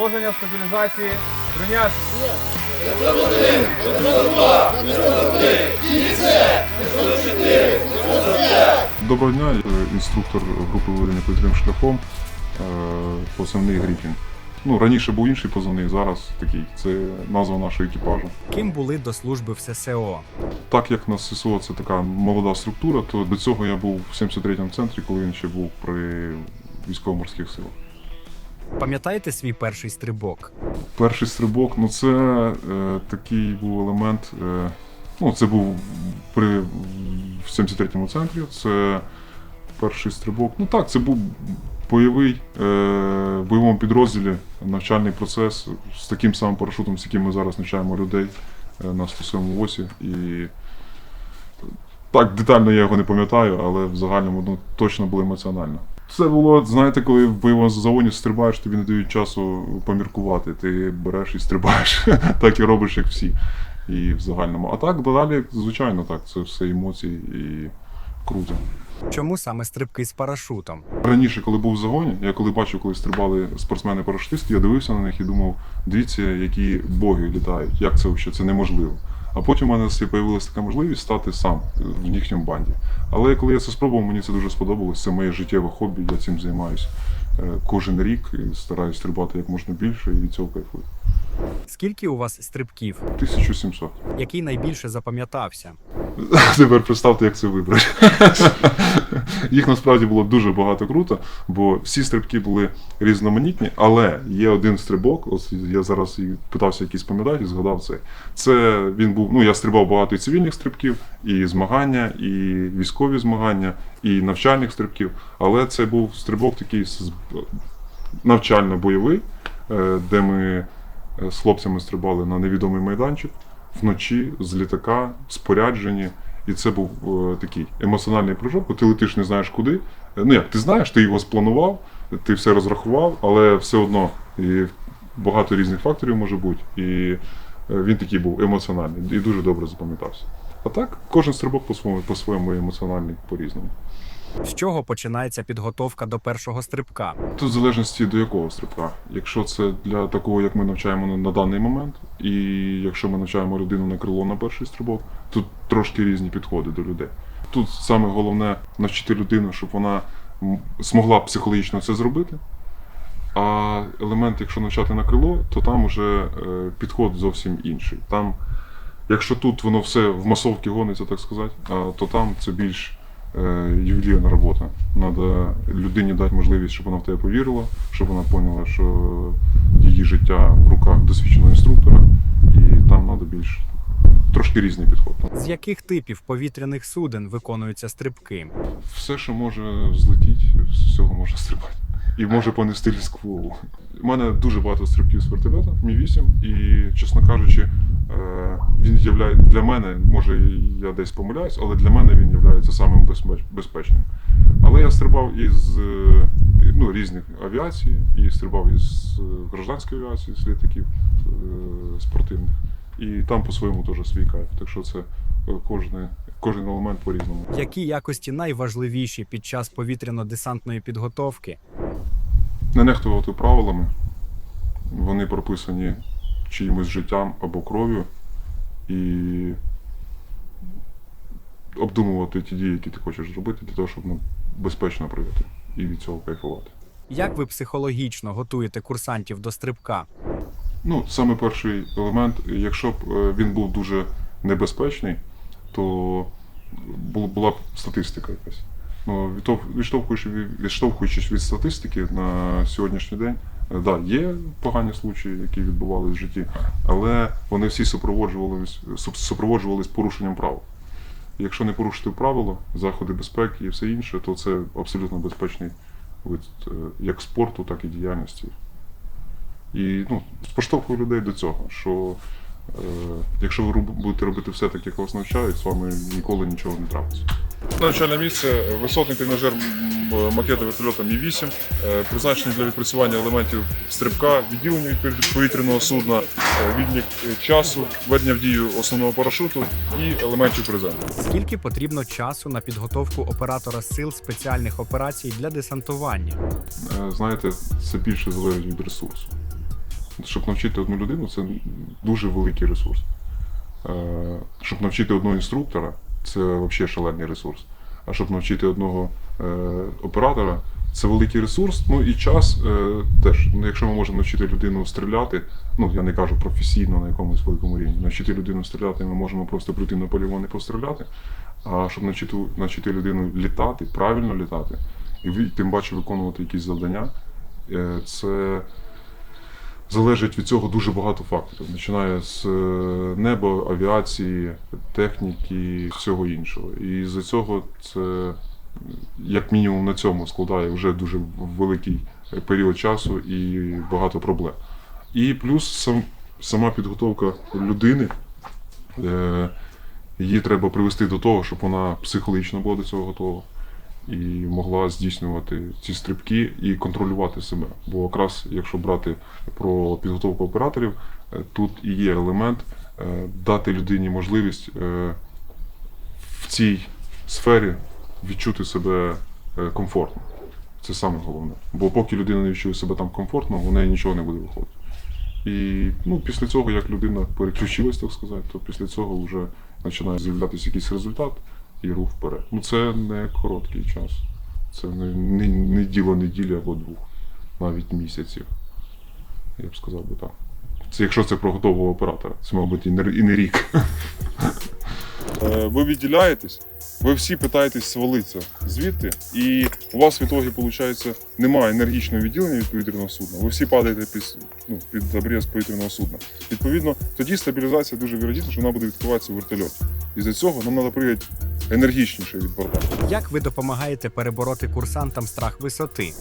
положення стабілізації прийняти. Доброго дня, інструктор групи виведення повітряним шляхом, е, позивний Гріфін. Ну, раніше був інший позивний, зараз такий. Це назва нашого екіпажу. Ким були до служби в ССО? Так як на ССО це така молода структура, то до цього я був в 73-му центрі, коли він ще був при військово-морських силах. Пам'ятаєте свій перший стрибок? Перший стрибок, ну це е, такий був елемент. Е, ну, це був при в 73-му центрі. Це перший стрибок. Ну так, це був бойовий е, бойовому підрозділі навчальний процес з таким самим парашутом, з яким ми зараз навчаємо людей е, на 107 осі. І так, детально я його не пам'ятаю, але в загальному ну, точно було емоціонально. Це було, знаєте, коли в бойовому загоні стрибаєш, тобі не дають часу поміркувати. Ти береш і стрибаєш, так і робиш, як всі. І в загальному. А так далі, звичайно, так, це все емоції і круто. Чому саме стрибки з парашутом? Раніше, коли був в загоні, я коли бачив, коли стрибали спортсмени-парашутисти, я дивився на них і думав, дивіться, які боги літають, як це взагалі, це неможливо. А потім у мене з'явилася така можливість стати сам в їхньому банді. Але коли я це спробував, мені це дуже сподобалось. Це моє життєве хобі, я цим займаюся кожен рік і стараюсь стрибати як можна більше і від цього кайфую. Скільки у вас стрибків? 1700. Який найбільше запам'ятався? Тепер представте, як це вибрати. Їх насправді було дуже багато круто, бо всі стрибки були різноманітні, але є один стрибок. Ось я зараз питався якийсь пам'ятати, і згадав це. Це він був. Ну я стрибав багато і цивільних стрибків, і змагання, і військові змагання, і навчальних стрибків. Але це був стрибок такий навчально-бойовий, е, де ми е, з хлопцями стрибали на невідомий майданчик вночі з літака, споряджені. І це був е, такий емоціональний прыжок, бо ти летиш не знаєш куди. Е, Ну як, ти знаєш, ти його спланував, ти все розрахував, але все одно і багато різних факторів може бути. І е, він такий був емоціональний і дуже добре запам'ятався. А так, кожен стрибок по-своєму, по-своєму емоціональний по-різному. З чого починається підготовка до першого стрибка? Тут в залежності до якого стрибка. Якщо це для такого, як ми навчаємо на, даний момент, і якщо ми навчаємо людину на крило на перший стрибок, тут трошки різні підходи до людей. Тут саме головне навчити людину, щоб вона змогла психологічно це зробити. А елемент, якщо навчати на крило, то там вже е, підход зовсім інший. Там, якщо тут воно все в масовці гониться, так сказати, то там це більш ювелірна робота. Треба людині дати можливість, щоб вона в тебе повірила, щоб вона поняла, що її життя в руках досвідченого інструктора, і там треба більш трошки різний підход. З яких типів повітряних суден виконуються стрибки? Все, що може злетіти, з цього можна стрибати. І може понести ліскову. У мене дуже багато стрибків з вертольота, Мі 8 і, чесно кажучи, е, він являє для мене, може я десь помиляюсь, але для мене він є самим безпечним. Але я стрибав із е, ну, різних авіацій, і стрибав із е, гражданської авіації, з літаків спортивних. І там по-своєму теж свій кайф. Так що це кожне, кожен елемент по-різному. Які якості найважливіші під час повітряно-десантної підготовки? Не нехтувати правилами. Вони прописані чиїмось життям або кров'ю. І обдумувати ті дії, які ти хочеш зробити, для того, щоб ну, безпечно пройти і від цього кайфувати. Як ви психологічно готуєте курсантів до стрибка? Ну, саме перший елемент, якщо б е, він був дуже небезпечний, то була б статистика якась. Від- відштовхуючись від статистики на сьогоднішній день, е, да, є погані случаї, які відбувалися в житті, але вони всі супроводжувались, суп- супроводжувались порушенням правил. Якщо не порушити правила, заходи безпеки і все інше, то це абсолютно безпечний вид е, як спорту, так і діяльності. І ну, поштовхую людей до цього, що е, якщо ви будете робити все так, як вас навчають, з вами ніколи нічого не трапиться. Навчальне місце висотний тренажер макета вертольота Мі-8, е, призначений для відпрацювання елементів стрибка, відділення від повітряного судна, е, відлік е, часу, введення в дію основного парашуту і елементів презенту. Скільки потрібно часу на підготовку оператора сил спеціальних операцій для десантування? Знаєте, це більше залежить від ресурсу. щоб навчити одну людину, це дуже великий ресурс. Щоб навчити одного інструктора, це взагалі шалений ресурс. А щоб навчити одного е, оператора, це великий ресурс. Ну і час е, теж. Ну, якщо ми можемо навчити людину стріляти, ну я не кажу професійно на якомусь великому рівні, навчити людину стріляти, ми можемо просто прийти на полігон і постріляти. А щоб навчити, навчити людину літати, правильно літати, і тим паче виконувати якісь завдання, е, це залежить від цього дуже багато факторів. Починає з е, неба, авіації, техніки, всього іншого. І з-за цього це як мінімум на цьому складає вже дуже великий період часу і багато проблем. І плюс сам, сама підготовка людини. Е, її треба привести до того, щоб вона психологічно була до цього готова і могла здійснювати ці стрибки і контролювати себе. Бо якраз якщо брати про підготовку операторів, е, тут і є елемент е, дати людині можливість е, в цій сфері відчути себе комфортно. Це саме головне. Бо поки людина не відчує себе там комфортно, у неї нічого не буде виходити. І ну, після цього, як людина переключилась, так сказати, то після цього вже починає з'являтися якийсь результат і рух вперед. Ну це не короткий час. Це не, не, не діло неділі або двох, навіть місяців. Я б сказав би так. Це якщо це про готового оператора, це, мабуть, і не, і не рік. Е, Ви відділяєтесь, ви всі питаєтесь свалитися звідти, і у вас в ітогі, виходить, немає енергічного відділення від повітряного судна. Ви всі падаєте під, ну, під обріз повітряного судна. Відповідно, тоді стабілізація дуже вірогідна, що вона буде відкриватися в вертольоті. І за цього нам треба пригати енергічніше від борта. Як ви допомагаєте перебороти курсантам страх висоти?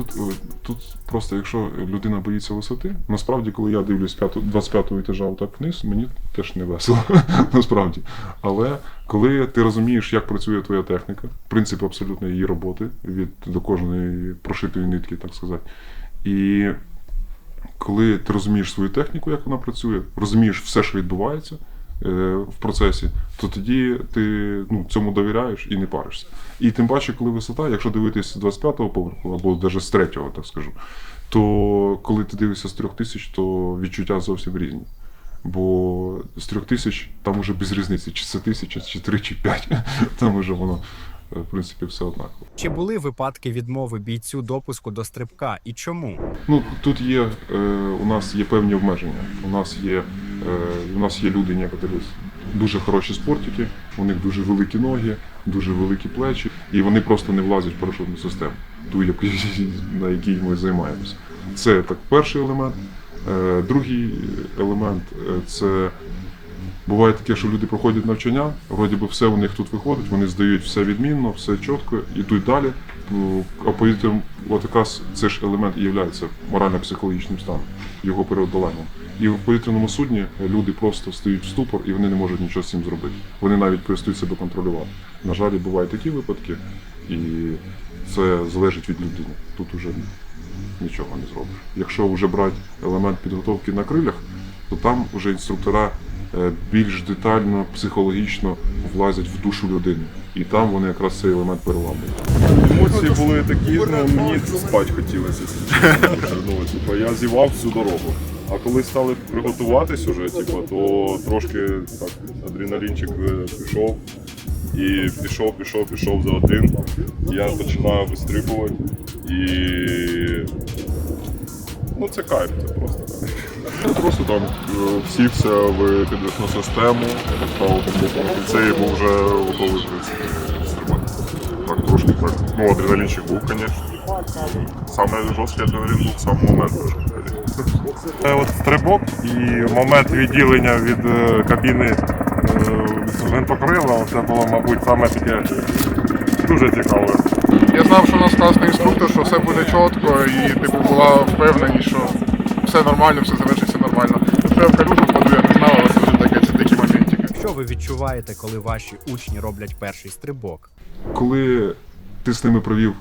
Тут, е, тут просто, якщо людина боїться висоти, насправді, коли я дивлюсь 25-го етажа отак вниз, мені теж не весело, насправді. Але коли ти розумієш, як працює твоя техніка, принцип абсолютно її роботи від до кожної прошитої нитки, так сказати. І коли ти розумієш свою техніку, як вона працює, розумієш все, що відбувається в процесі, то тоді ти ну, цьому довіряєш і не паришся. І тим паче, коли висота, якщо дивитися з 25-го поверху, або навіть з 3-го, так скажу, то коли ти дивишся з 3000, то відчуття зовсім різні. Бо з 3000 там уже без різниці, чи це тисяча, чи 3, чи 5, там уже воно, е, в принципі, все однаково. Чи були випадки відмови бійцю допуску до стрибка і чому? Ну, тут є, е, у нас є певні обмеження. У нас є, е, у нас є люди, некоторі дуже хороші спортики, у них дуже великі ноги, дуже великі плечі, і вони просто не влазять в парашютну систему, ту, на якій ми займаємося. Це так перший елемент. Е, другий елемент е, це Буває таке, що люди проходять навчання, вроді би все у них тут виходить, вони здають все відмінно, все чітко, йдуть далі. Ну, А повітрям, от якраз це ж елемент і є морально-психологічним станом, його переодоленням. І в повітряному судні люди просто стають в ступор і вони не можуть нічого з цим зробити. Вони навіть перестають себе контролювати. На жаль, бувають такі випадки, і це залежить від людини. Тут уже нічого не зробиш. Якщо вже брати елемент підготовки на крилях, то там вже інструктора більш детально, психологічно влазять в душу людини. І там вони якраз цей елемент переламують. Емоції були такі, ну мені спати хотілося. ну, типу, я зівав всю дорогу. А коли стали приготуватись уже, типу, то трошки так, адреналінчик е, пішов. І пішов, пішов, пішов за один. Я починаю вистрибувати. І ну це кайф, це просто так. Просто там е, всівся в підвісну систему, поставив кільце і був вже готовий принципі стрибати. Так, трошки так. Ну, адреналінчик був, звісно. Саме жорсткий адреналін був сам момент вже. Це от стрибок і момент відділення від е, кабіни е, гвинтокрила, це було, мабуть, саме таке дуже цікаве. Я знав, що у нас класний інструктор, що все буде чітко, і типу була впевненість, що все нормально, все завершиться нормально. Що я в калюжу впаду, я не знав, але це вже таке, це такі моментики. Що ви відчуваєте, коли ваші учні роблять перший стрибок? Коли ти з ними провів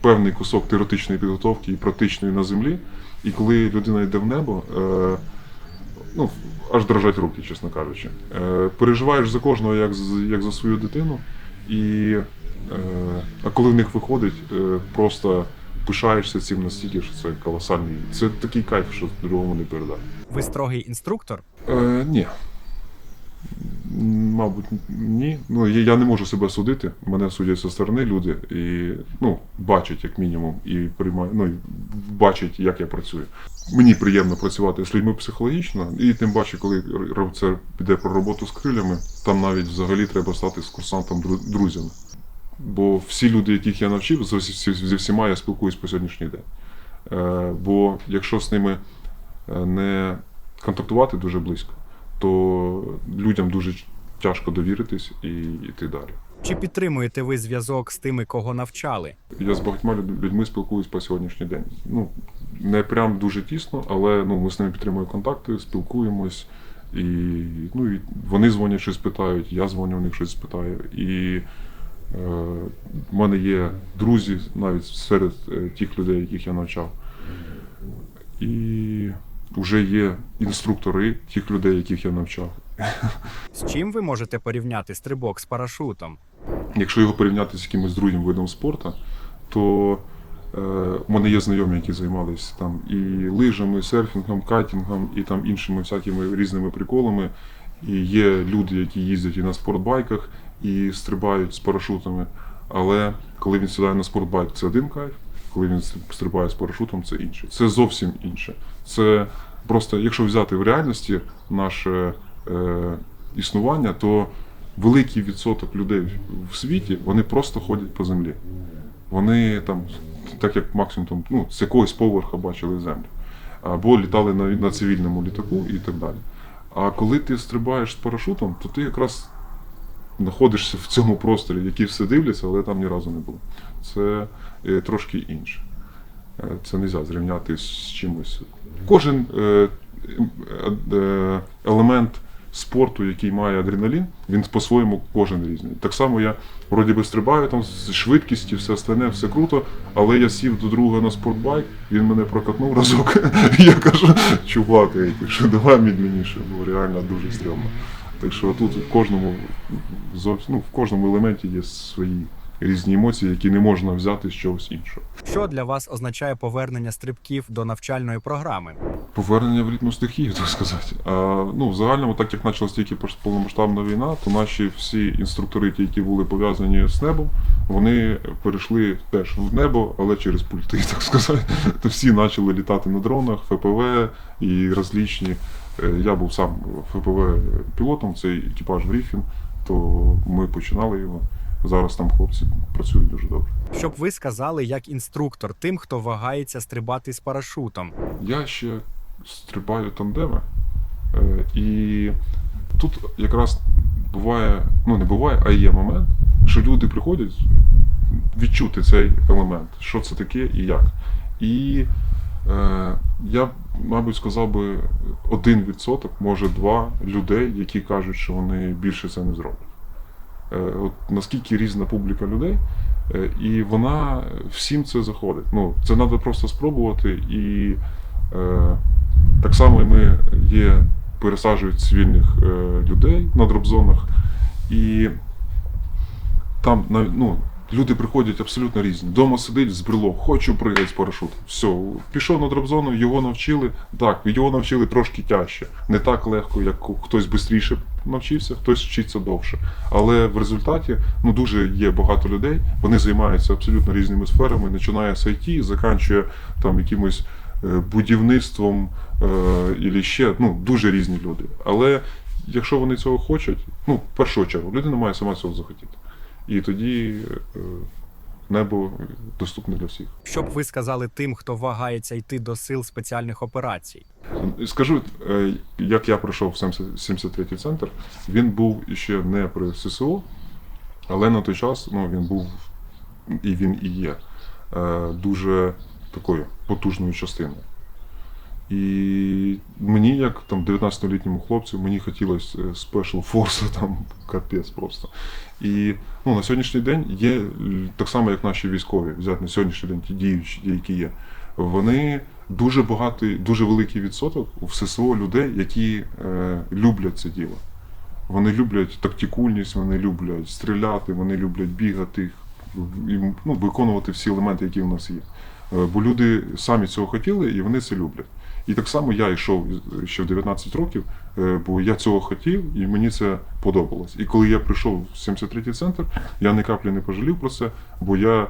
певний кусок теоретичної підготовки і практичної на землі, і коли людина йде в небо, е, ну, аж дрожать руки, чесно кажучи. Е, переживаєш за кожного як, з- як за свою дитину, і, е, а коли в них виходить, е, просто пишаєшся цим настільки, що це колосальний. Це такий кайф, що другому не передати. Ви строгий інструктор? Е, ні. Мабуть, ні. Ну, я, я не можу себе судити. Мене судять зі сторони люди і ну, бачать, як мінімум, і приймають, ну, і бачать, як я працюю. Мені приємно працювати з людьми психологічно, і тим паче, коли це піде про роботу з крилями, там навіть взагалі треба стати з курсантом друзями. Бо всі люди, яких я навчив, зі всіма я спілкуюсь по сьогоднішній день. Е, бо якщо з ними е, не контактувати дуже близько, то людям дуже тяжко довіритись і йти далі. Чи підтримуєте ви зв'язок з тими, кого навчали? Я з багатьма люд- людьми спілкуюсь по сьогоднішній день. Ну, не прям дуже тісно, але ну, ми з ними підтримуємо контакти, спілкуємось. І, ну, і вони дзвонять, щось питають, я дзвоню, у них щось питаю. І е, в мене є друзі навіть серед е, тих людей, яких я навчав. І вже є інструктори тих людей, яких я навчав. З чим ви можете порівняти стрибок з парашутом? Якщо його порівняти з якимось другим видом спорту, то е, в мене є знайомі, які займалися там і лижами, і серфінгом, кайтингом, і там іншими всякими різними приколами. І є люди, які їздять і на спортбайках, і стрибають з парашутами. Але коли він сідає на спортбайк, це один кайф. Коли він стрибає з парашутом, це інше. Це зовсім інше. Це просто, якщо взяти в реальності наше е, існування, то великий відсоток людей в світі вони просто ходять по землі. Вони там, так як максимум там, ну, з якогось поверха бачили землю. Або літали на, на цивільному літаку і так далі. А коли ти стрибаєш з парашутом, то ти якраз знаходишся в цьому просторі, які все дивляться, але там ні разу не було. Це е, трошки інше. Е, Це не можна зрівняти з чимось. Кожен е, елемент спорту, який має адреналін, він по-своєму кожен різний. Так само я вроді би стрибаю там з швидкістю, все остальне, все круто, але я сів до друга на спортбайк, він мене прокатнув разок. Я кажу, чувак, ти що давай медленніше, бо реально дуже стрьомно. Так що тут в кожному ну, в кожному елементі є свої різні емоції, які не можна взяти з чогось іншого. Що для вас означає повернення стрибків до навчальної програми? Повернення в ритм стихії, так сказати. А, ну, в загальному, так як почалась тільки повномасштабна війна, то наші всі інструктори, ті, які були пов'язані з небом, вони перейшли теж в небо, але через пульти, так сказати. То всі почали літати на дронах, ФПВ і розлічні. Е, Я був сам ФПВ пілотом, цей екіпаж Гріфін, то ми починали його. Зараз там хлопці працюють дуже добре. Щоб ви сказали як інструктор тим, хто вагається стрибати з парашутом. Я ще стрибаю тандеми. Е, І тут якраз буває, ну не буває, а є момент, що люди приходять відчути цей елемент, що це таке і як. І я, мабуть, сказав би, один відсоток, може два людей, які кажуть, що вони більше це не зроблять. Е, от наскільки різна публіка людей, е, і вона всім це заходить. Ну, це треба просто спробувати. І е, так само ми є, пересаджують цивільних е, людей на дропзонах, і там ну, люди приходять абсолютно різні. Дома сидить з хочу пригати з парашутом. Все, пішов на дропзону, його навчили. Так, його навчили трошки тяжче. Не так легко, як хтось швидше навчився, хтось вчиться довше. Але в результаті ну, дуже є багато людей, вони займаються абсолютно різними сферами, починає з IT, заканчує там якимось е, будівництвом е, і ще ну, дуже різні люди. Але якщо вони цього хочуть, ну, в першу чергу, людина має сама цього захотіти. І тоді е, небо доступне для всіх. Що б ви сказали тим, хто вагається йти до сил спеціальних операцій? Скажу, е, як я пройшов в 73-й центр, він був ще не при ССО, але на той час ну, він був і він і є е, дуже такою потужною частиною. І мені, як там 19-літньому хлопцю, мені хотілося е, спешл форсу, там капець просто. І ну, на сьогоднішній день є так само, як наші військові, взяти на сьогоднішній день ті діючі, які є. Вони дуже багатий, дуже великий відсоток в ССО людей, які е, люблять це діло. Вони люблять тактикульність, вони люблять стріляти, вони люблять бігати, і, ну, виконувати всі елементи, які в нас є. Е, Бо люди самі цього хотіли і вони це люблять. І так само я йшов ще в 19 років, е, бо я цього хотів і мені це подобалось. І коли я прийшов в 73-й центр, я ні каплі не пожалів про це, бо я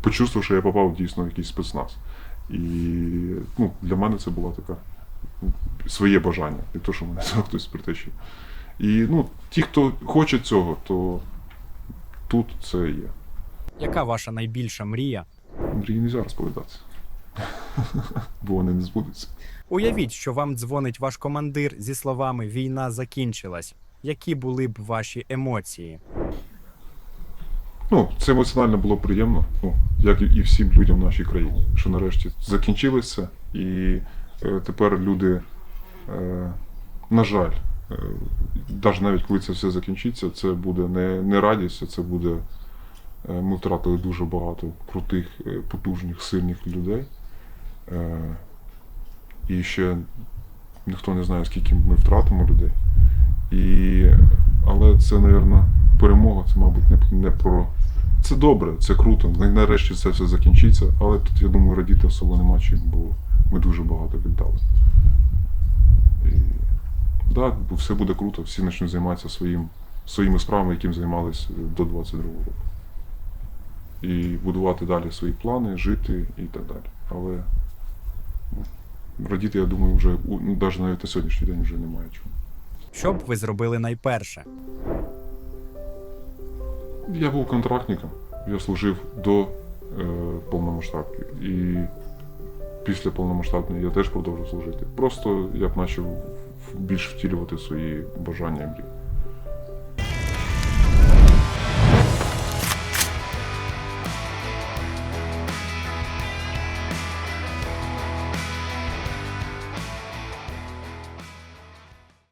почувствував, що я попав дійсно в якийсь спецназ. І ну, для мене це була така ну, своє бажання, не то, що мене хтось притащив. І ну, ті, хто хоче цього, то тут це є. Яка ваша найбільша мрія? Мрії не можна розповідати. Бо вони не збудуться. Уявіть, що вам дзвонить ваш командир зі словами Війна закінчилась. Які були б ваші емоції? Ну, це емоціонально було приємно, ну, як і всім людям в нашій країні, що нарешті закінчилося, і е, тепер люди, е, на жаль, е, навіть навіть коли це все закінчиться, це буде не, не радість, а це буде. е, Ми втратили дуже багато крутих, е, потужних, сильних людей. Е, І ще ніхто не знає, скільки ми втратимо людей. І, але це, мабуть, перемога, це, мабуть, не, не про. Це добре, це круто. Нарешті це все закінчиться, але тут, я думаю, радіти особо нема чим, бо ми дуже багато віддали. І, да, бо все буде круто, всі почнуть займатися своїм, своїми справами, яким займалися до 22-го року. І будувати далі свої плани, жити і так далі. Але радіти, я думаю, вже ну, навіть навіть на сьогоднішній день вже немає чого. Що б ви зробили найперше? Я був контрактником, я служив до е, повномасштабки. І після повномасштабної я теж продовжив служити. Просто я б почав більш втілювати свої бажання мрії.